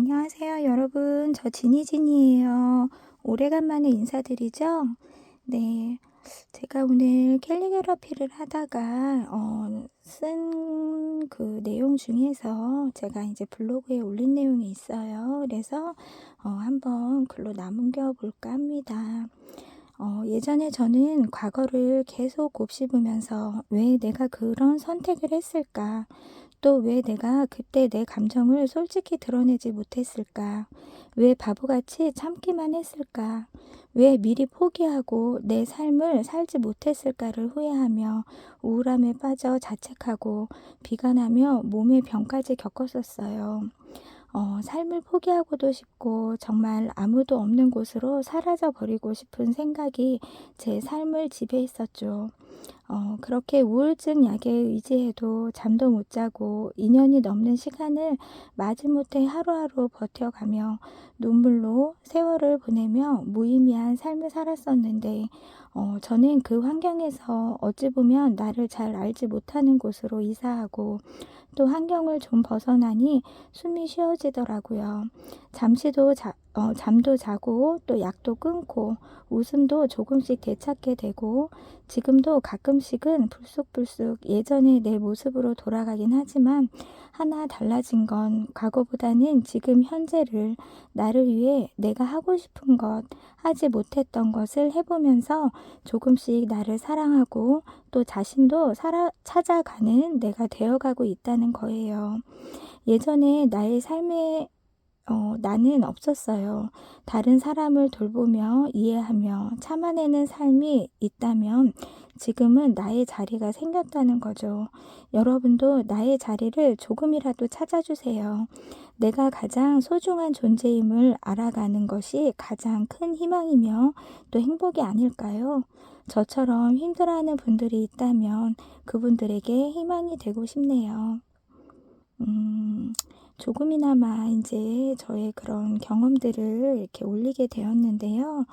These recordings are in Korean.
안녕하세요, 여러분. 저 지니진이에요. 오래간만에 인사드리죠? 네. 제가 오늘 캘리그라피를 하다가, 어, 쓴 그 내용 중에서 제가 이제 블로그에 올린 내용이 있어요. 그래서, 어, 한번 글로 남겨 볼까 합니다. 어, 예전에 저는 과거를 계속 곱씹으면서 왜 내가 그런 선택을 했을까? 또 왜 내가 그때 내 감정을 솔직히 드러내지 못했을까? 왜 바보같이 참기만 했을까? 왜 미리 포기하고 내 삶을 살지 못했을까를 후회하며 우울함에 빠져 자책하고 비관하며 몸의 병까지 겪었었어요. 어, 삶을 포기하고도 싶고 정말 아무도 없는 곳으로 사라져 버리고 싶은 생각이 제 삶을 지배했었죠. 어, 그렇게 우울증 약에 의지해도 잠도 못 자고 2년이 넘는 시간을 마지못해 하루하루 버텨가며 눈물로 세월을 보내며 무의미한 삶을 살았었는데, 어, 저는 그 환경에서 어찌 보면 나를 잘 알지 못하는 곳으로 이사하고 또 환경을 좀 벗어나니 숨이 쉬어지더라고요. 잠시도 자, 어, 잠도 자고 또 약도 끊고 웃음도 조금씩 되찾게 되고 지금도 가끔씩은 불쑥불쑥 예전의 내 모습으로 돌아가긴 하지만 하나 달라진 건 과거보다는 지금 현재를 나를 위해 내가 하고 싶은 것, 하지 못했던 것을 해보면서 조금씩 나를 사랑하고 또 자신도 살아, 찾아가는 내가 되어가고 있다는 거예요. 예전에 나의 삶에 어, 나는 없었어요. 다른 사람을 돌보며 이해하며 참아내는 삶이 있다면 지금은 나의 자리가 생겼다는 거죠. 여러분도 나의 자리를 조금이라도 찾아주세요. 내가 가장 소중한 존재임을 알아가는 것이 가장 큰 희망이며 또 행복이 아닐까요? 저처럼 힘들어하는 분들이 있다면 그분들에게 희망이 되고 싶네요. 음, 조금이나마 이제 저의 그런 경험들을 이렇게 올리게 되었는데요.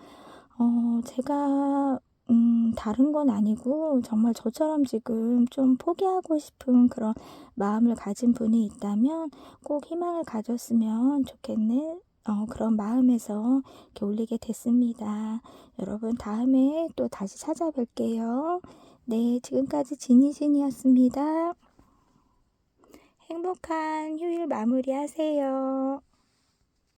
어, 제가, 음, 다른 건 아니고, 정말 저처럼 지금 좀 포기하고 싶은 그런 마음을 가진 분이 있다면 꼭 희망을 가졌으면 좋겠는 어, 그런 마음에서 이렇게 올리게 됐습니다. 여러분, 다음에 또 다시 찾아뵐게요. 네, 지금까지 지니진이었습니다. 행복한 휴일 마무리 하세요.